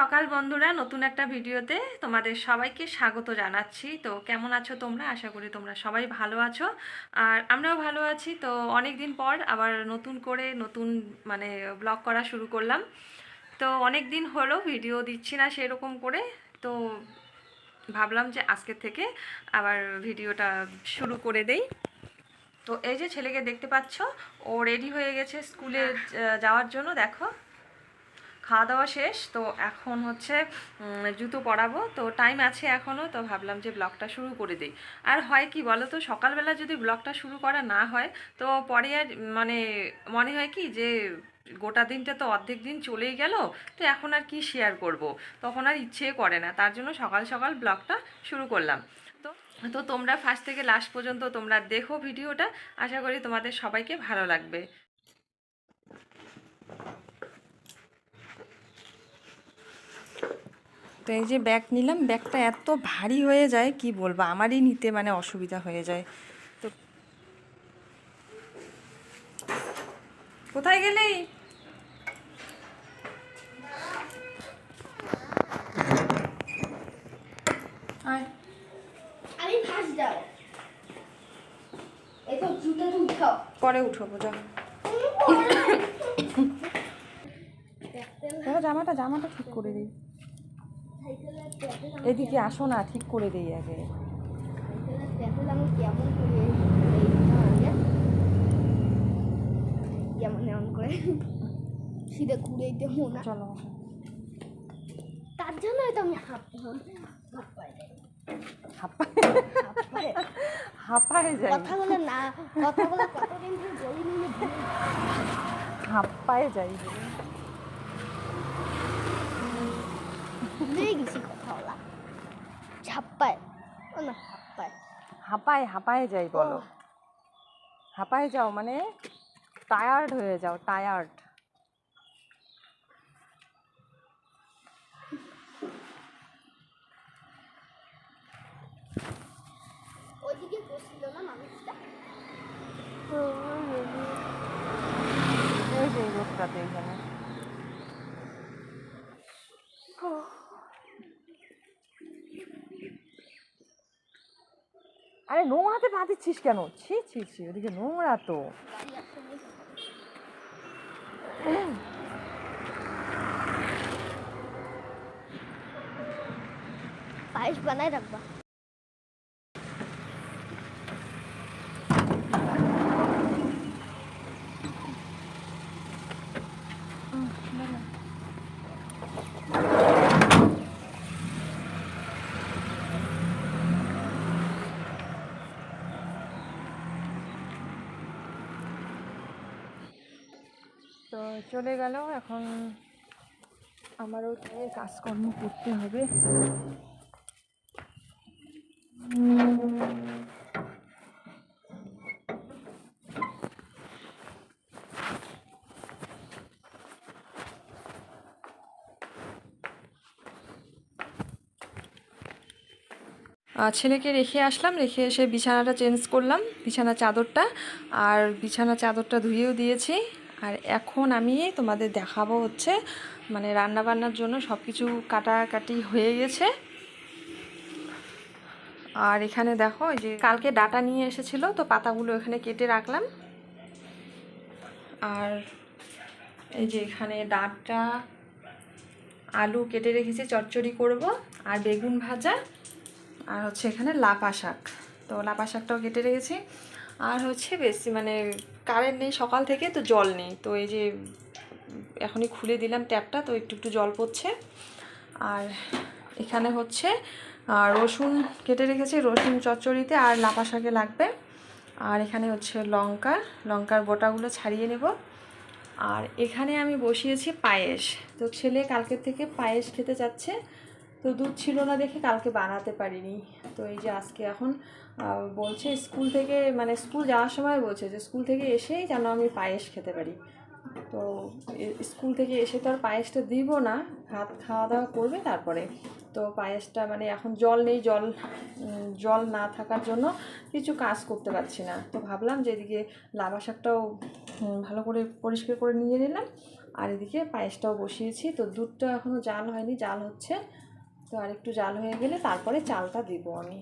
সকাল বন্ধুরা নতুন একটা ভিডিওতে তোমাদের সবাইকে স্বাগত জানাচ্ছি। তো কেমন আছো তোমরা? আশা করি তোমরা সবাই ভালো আছো। আর আমরাও ভালো আছি। তো অনেক দিন পর আবার নতুন করে নতুন মানে ব্লগ করা শুরু করলাম। তো অনেক দিন হলো ভিডিও দিচ্ছি না সেরকম করে। তো ভাবলাম যে আজকের থেকে আবার ভিডিওটা শুরু করে দেই। তো এই যে ছেলেকে দেখতে পাচ্ছ ও রেডি হয়ে গেছে স্কুলে যাওয়ার জন্য দেখো। খাওয়া দাওয়া শেষ, তো এখন হচ্ছে জুতো পরাবো। তো টাইম আছে এখনও তো ভাবলাম যে ব্লগটা শুরু করে দিই। আর হয় কি বলো তো সকালবেলা যদি ব্লগটা শুরু করা না হয়, তো পরে আর মানে মনে হয় কি যে, গোটা দিনটা তো অর্ধেক দিন চলেই গেল, তো এখন আর কি শেয়ার করব? তখন আর ইচ্ছে করে না, তার জন্য সকাল সকাল ব্লগটা শুরু করলাম। তো তো তোমরা ফার্স্ট থেকে লাস্ট পর্যন্ত তোমরা দেখো ভিডিওটা আশা করি তোমাদের সবাইকে ভালো লাগবে। তো এই যে ব্যাগ নিলাম ব্যাগটা এত ভারী হয়ে যায় কি বলব? আমারই নিতে মানে অসুবিধা হয়ে যায়। তো কোথায় গেলি? পরে উঠো জামাটা জামাটা ঠিক করে দিই। এদিকে আসো না ঠিক করে দিই আগে। কেমন এমন করে সিধে ঘুরে দেবো না। চলো। তার জন্যই তো আমি যাই। হাঁপায় যায় না কথা কতদিন ধরে বলি হাঁপায় যাই। ভুলে গেছি কথা বলা। ছাপ্পায় ও না হাপ্পায় হাঁপায় হাঁপায় যাই বলো। হাঁপায় যাও মানে টায়ার্ড হয়ে যাও টায়ার্ড ওইদিকে বসছিল না মানুষটা? এই যে এখানে আরে নোংরাতে পা দিচ্ছিস কেন ছি ছি ছি ওদিকে নোংরা তো বাড়ি একসঙ্গে পায়েস বানায় রাখবা তো চলে গেল, এখন আমারও গিয়ে কাজকর্ম করতে হবে। ছেলেকে রেখে আসলাম, রেখে এসে বিছানাটা চেঞ্জ করলাম, বিছানা চাদরটা, আর বিছানা চাদরটা ধুয়েও দিয়েছি। আর এখন আমি তোমাদের দেখাবো হচ্ছে মানে রান্না বান্নার জন্য সব কিছু কাটাকাটি হয়ে গেছে। আর এখানে দেখো, এই যে কালকে ডাটা নিয়ে এসেছিল, তো পাতাগুলো এখানে কেটে রাখলাম। আর এই যে এখানে ডাঁটটা আলু কেটে রেখেছি, চচ্চড়ি করব, আর বেগুন ভাজা, আর হচ্ছে এখানে লাপা শাক। তো লাপা শাকটাও কেটে রেখেছি। আর হচ্ছে বেশি মানে কারেন্ট নেই সকাল থেকে, তো জল নেই। তো এই যে এখনই খুলে দিলাম ট্যাপটা তো একটু একটু জল পড়ছে। আর এখানে হচ্ছে রসুন কেটে রেখেছি, রসুন চচ্চড়িতে আর লাপা শাকে লাগবে। আর এখানে হচ্ছে লঙ্কা, লঙ্কার বোটাগুলো ছাড়িয়ে নেব। আর এখানে আমি বসিয়েছি পায়েস। তো ছেলে কালকের থেকে পায়েস খেতে যাচ্ছে তো দুধ ছিল না দেখে কালকে বানাতে পারিনি। তো এই যে আজকে এখন বলছে স্কুল থেকে মানে স্কুল যাওয়ার সময় বলছে যে স্কুল থেকে এসেই যেন আমি পায়েস খেতে পারি। তো স্কুল থেকে এসে তো আর পায়েসটা দিব না, ভাত খাওয়া দাওয়া করবে তারপরে। তো পায়েসটা মানে এখন জল নেই, জল জল না থাকার জন্য কিছু কাজ করতে পারছি না। তো ভাবলাম যে এদিকে লাভা শাকটাও ভালো করে পরিষ্কার করে নিয়ে নিলাম। আর এদিকে পায়েসটাও বসিয়েছি। তো দুধটা এখনও জাল হয়নি, জাল হচ্ছে। তো আর একটু জাল হয়ে গেলে তারপরে চালটা দেব আমি।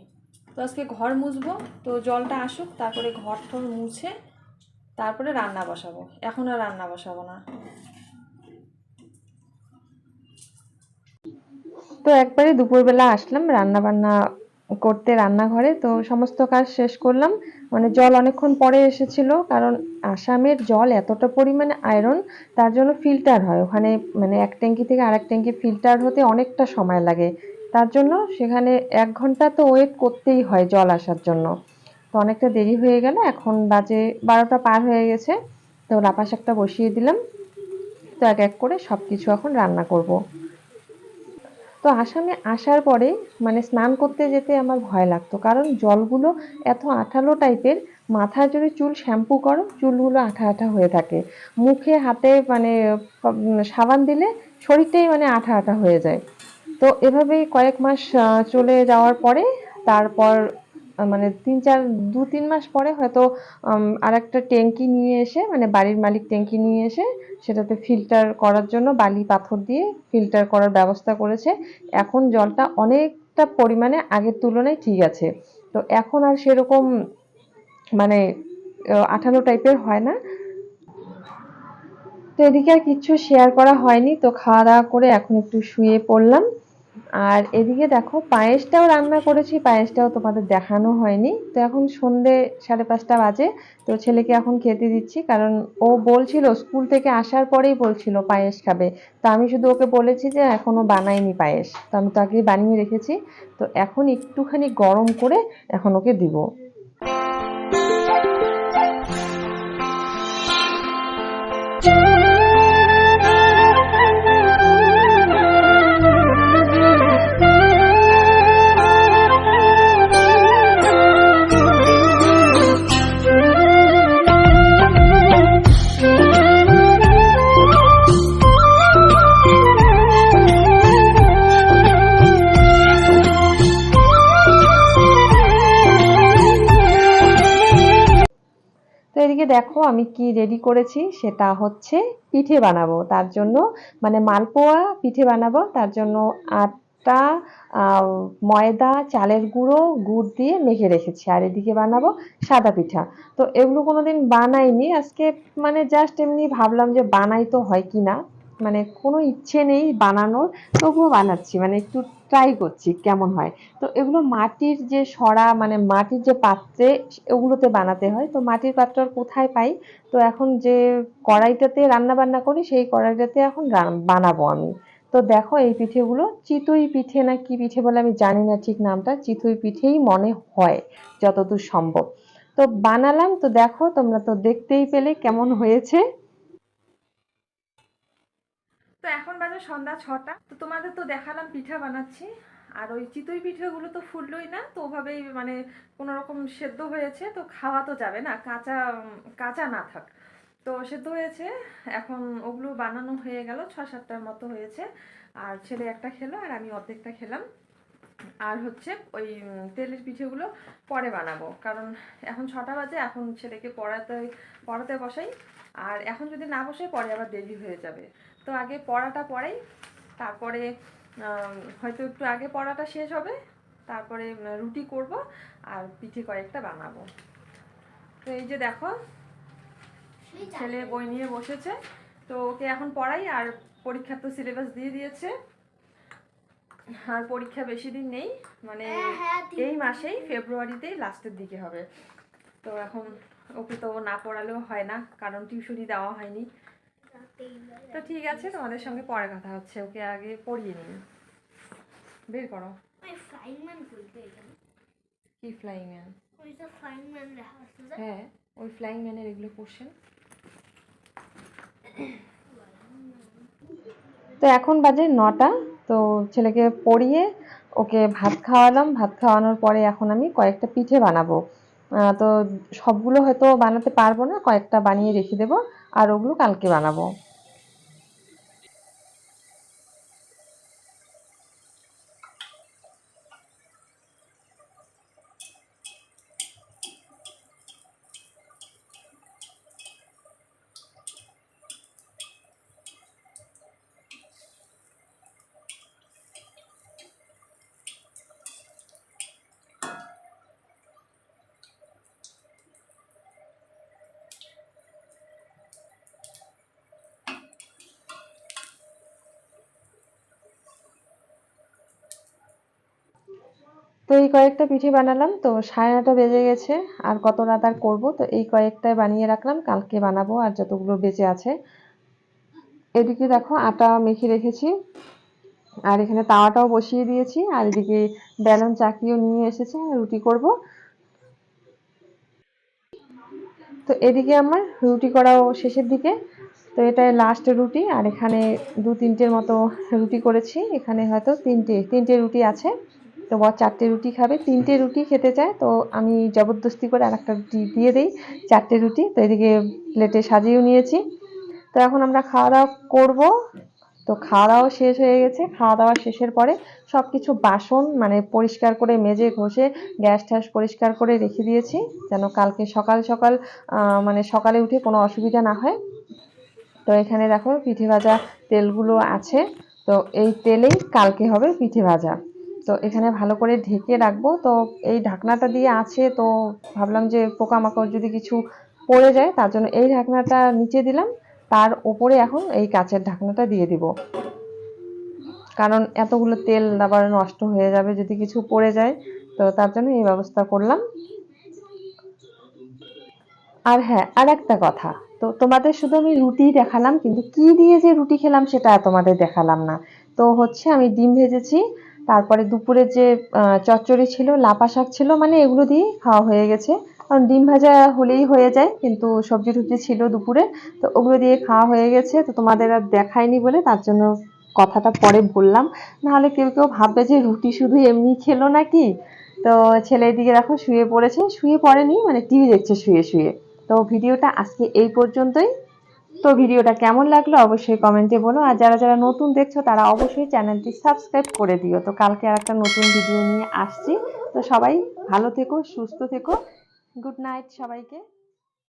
তো আজকে ঘর মুছবো, তো জলটা আসুক, তারপরে ঘর টর মুছে তারপরে রান্না বসাবো। এখন আর রান্না বসাবো না। তো একবারে দুপুরবেলা আসলাম রান্না বান্না করতে রান্নাঘরে, তো সমস্ত কাজ শেষ করলাম। মানে জল অনেকক্ষণ পরে এসেছিল, কারণ আসামের জল এতটা পরিমাণে আয়রন তার জন্য ফিল্টার হয়। ওখানে মানে এক ট্যাঙ্কি থেকে আরেক ট্যাঙ্কি ফিল্টার হতে অনেকটা সময় লাগে। তার জন্য সেখানে এক ঘণ্টা তো ওয়েট করতেই হয় জল আসার জন্য। তো অনেকটা দেরি হয়ে গেল, এখন বাজে বারোটা পার হয়ে গেছে। তো লাপা শাকটা বসিয়ে দিলাম। তো এক এক করে সব কিছু এখন রান্না করব। তো আসামে আসার পরে মানে স্নান করতে যেতে আমার ভয় লাগতো। কারণ জলগুলো এত আঠালো টাইপের মাথায় যদি চুল শ্যাম্পু করো, চুলগুলো আঠা আঠা হয়ে থাকে। মুখে, হাতে মানে সাবান দিলে শরীরটাই মানে আঠা আঠা হয়ে যায়। তো এভাবেই কয়েক মাস চলে যাওয়ার পরে তারপর মানে তিন চার, দু তিন মাস পরে হয়তো আর একটা ট্যাঙ্কি নিয়ে এসে মানে বাড়ির মালিক ট্যাঙ্কি নিয়ে এসে সেটাতে ফিল্টার করার জন্য বালি, পাথর দিয়ে ফিল্টার করার ব্যবস্থা করেছে। এখন জলটা অনেকটা পরিমাণে আগের তুলনায় ঠিক আছে। তো এখন আর সেরকম মানে আঠালো টাইপের হয় না। তো এদিকে আর কিচ্ছু শেয়ার করা হয়নি। তো খাওয়া দাওয়া করে এখন একটু শুয়ে পড়লাম। আর এদিকে দেখো, পায়েসটাও রান্না করেছি, পায়েসটাও তোমাদের দেখানো হয়নি। তো এখন সন্ধে সাড়ে পাঁচটা বাজে, তো ছেলেকে এখন খেতে দিচ্ছি, কারণ ও বলছিল, স্কুল থেকে আসার পরেই বলছিল পায়েস খাবে। তো আমি শুধু ওকে বলেছি যে এখনও বানাইনি পায়েস। তো আমি তো আগেই বানিয়ে রেখেছি। তো এখন একটুখানি গরম করে এখন ওকে দিব। তো এদিকে দেখো, আমি কি রেডি করেছি? সেটা হচ্ছে পিঠে বানাবো। তার জন্য মানে মালপোয়া পিঠে বানাবো। তার জন্য আটা ময়দা, চালের গুঁড়ো, গুড় দিয়ে মেখে রেখেছি। আর এদিকে বানাবো সাদা পিঠা। তো এগুলো কোনোদিন বানাইনি। আজকে মানে জাস্ট এমনি ভাবলাম যে বানাই তো হয় কি না মানে কোনো ইচ্ছে নেই বানানোর, তবুও বানাচ্ছি মানে একটু ট্রাই করছি কেমন হয়। তো এগুলো মাটির যে সরা মানে মাটির যে পাত্রে ওগুলোতে বানাতে হয়। তো মাটির পাত্র কোথায় পাই? তো এখন যে কড়াইটাতে রান্না বান্না করি, সেই কড়াইটাতে এখন বানাবো আমি। তো দেখো এই পিঠেগুলো, চিতই পিঠে না কি পিঠে বলে আমি জানি না ঠিক নামটা, চিতই পিঠেই মনে হয় যতদূর সম্ভব। তো বানালাম, তো দেখো তোমরা তো দেখতেই পেলে কেমন হয়েছে। তো এখন বাজে সন্ধ্যা ছটা। তো তোমাদের তো দেখালাম, পিঠা বানাচ্ছি। আর ওই চিতই পিঠেগুলো তো ফুললোই না, তো ওভাবেই মানে কোনো রকম সেদ্ধ হয়েছে। তো খাওয়া তো যাবে না, কাঁচা কাঁচা না থাক। তো সেদ্ধ হয়েছে, এখন ওগুলো বানানো হয়ে গেল ছ সাতটার মতো হয়েছে। আর ছেলে একটা খেলো, আর আমি অর্ধেকটা খেলাম। আর হচ্ছে ওই তেলের পিঠেগুলো পরে বানাবো, কারণ এখন ছটা বাজে, এখন ছেলেকে পড়াতে পড়াতে বসাই। আর এখন যদি না বসাই পরে আবার দেরি হয়ে যাবে। তো আগে পড়াটা পড়াই তারপরে হয়তো একটু আগে পড়াটা শেষ হবে তারপরে রুটি করব আর পিঠে কয়েকটা বানাবো। তো এই যে দেখো ছেলে বই নিয়ে বসেছে তো ওকে এখন পড়াই আর পরীক্ষার তো সিলেবাস দিয়ে দিয়েছে। আর পরীক্ষা বেশি দিন নেই মানে হ্যাঁ, হ্যাঁ, এই মাসেই ফেব্রুয়ারিতেই লাস্টের দিকে হবে। তো এখন ওকে তো না পড়ালেও হয় না কারণ টিউশনি দেওয়া হয়নি। তো ঠিক আছে তোমাদের সঙ্গে পরে কথা হচ্ছে ওকে আগে পড়িয়ে নিন বের করো। কি ফ্লাইং ম্যান হ্যাঁ ওই ফ্লাইং ম্যানের এগুলো কোশ্চেন তো এখন বাজে নটা তো ছেলেকে পড়িয়ে ওকে ভাত খাওয়ালাম। ভাত খাওয়ানোর পরে এখন আমি কয়েকটা পিঠে বানাবো। তো সবগুলো হয়তো বানাতে পারব না কয়েকটা বানিয়ে রেখে দেবো আর ওগুলো কালকে বানাবো। তো এই কয়েকটা পিঠে বানালাম, তো সাড়ে নটা বেজে গেছে, আর কত রাত আর করব, তো এই কয়েকটাই বানিয়ে রাখলাম, কালকে বানাবো, আর যতগুলো বেঁচে আছে। এদিকে দেখো আটা মেখে রেখেছি, আর এখানে তাওয়াটাও বসিয়ে দিয়েছি, আর এদিকে ব্যালন চাকিও নিয়ে এসেছে, রুটি করব। তো এদিকে আমার রুটি করাও শেষের দিকে, তো এটা লাস্ট রুটি, আর এখানে দু তিনটের মতো রুটি করেছি, এখানে হয়তো তিনটে তিনটে রুটি আছে। তো বর চারটে রুটি খাবে, তিনটে রুটি খেতে চায়, তো আমি জবরদস্তি করে আর একটা রুটি দিয়ে দিই, চারটে রুটি, তো এদিকে প্লেটে সাজিয়েও নিয়েছি। তো এখন আমরা খাওয়া দাওয়া করব। তো খাওয়া দাওয়া শেষ হয়ে গেছে, খাওয়া দাওয়া শেষের পরে সব কিছু বাসন মানে পরিষ্কার করে মেজে ঘষে, গ্যাস ট্যাস পরিষ্কার করে রেখে দিয়েছি, যেন কালকে সকাল সকাল মানে সকালে উঠে কোনো অসুবিধা না হয়। তো এখানে দেখো পিঠে ভাজা তেলগুলো আছে, তো এই তেলেই কালকে হবে পিঠে ভাজা। তো এখানে ভালো করে ঢেকে রাখব। তো এই ঢাকনাটা দিয়ে আছে, তো ভাবলাম যে পোকামাকড় যদি কিছু পড়ে যায়, তার জন্য এই ঢাকনাটা নিচে দিলাম। তার ওপরে এখন এই কাচের ঢাকনাটা দিয়ে দিব। কারণ এতগুলো তেল আবার নষ্ট হয়ে যাবে যদি কিছু পড়ে যায়, তো তার জন্য এই ব্যবস্থা করলাম। আর হ্যাঁ আর একটা কথা, তো তোমাদের শুধু আমি রুটি দেখালাম, কিন্তু কি দিয়ে যে রুটি খেলাম সেটা তোমাদের দেখালাম না। তো হচ্ছে আমি ডিম ভেজেছি তারপরে দুপুরে যে চচ্চড়ি ছিল, লাপা শাক ছিল মানে এগুলো দিয়ে খাওয়া হয়ে গেছে। কারণ ডিম ভাজা হলেই হয়ে যায়, কিন্তু সবজি টুবজি ছিল দুপুরে, তো ওগুলো দিয়ে খাওয়া হয়ে গেছে। তো তোমাদের আর দেখায়নি বলে তার জন্য কথাটা পরে বললাম। নাহলে কেউ কেউ ভাববে যে রুটি শুধু এমনি খেলো নাকি? তো ছেলের দিকে দেখো শুয়ে পড়েছে, শুয়ে পড়েনি মানে টিভি দেখছে শুয়ে শুয়ে। তো ভিডিওটা আজকে এই পর্যন্তই। তো ভিডিওটা কেমন লাগল অবশ্যই কমেন্টে বলো। আর যারা যারা নতুন দেখছ, তারা অবশ্যই চ্যানেলটি সাবস্ক্রাইব করে দিও। তো কালকে আর একটা নতুন ভিডিও নিয়ে আসছি। তো সবাই ভালো থেকো, সুস্থ থেকো। গুড নাইট সবাইকে।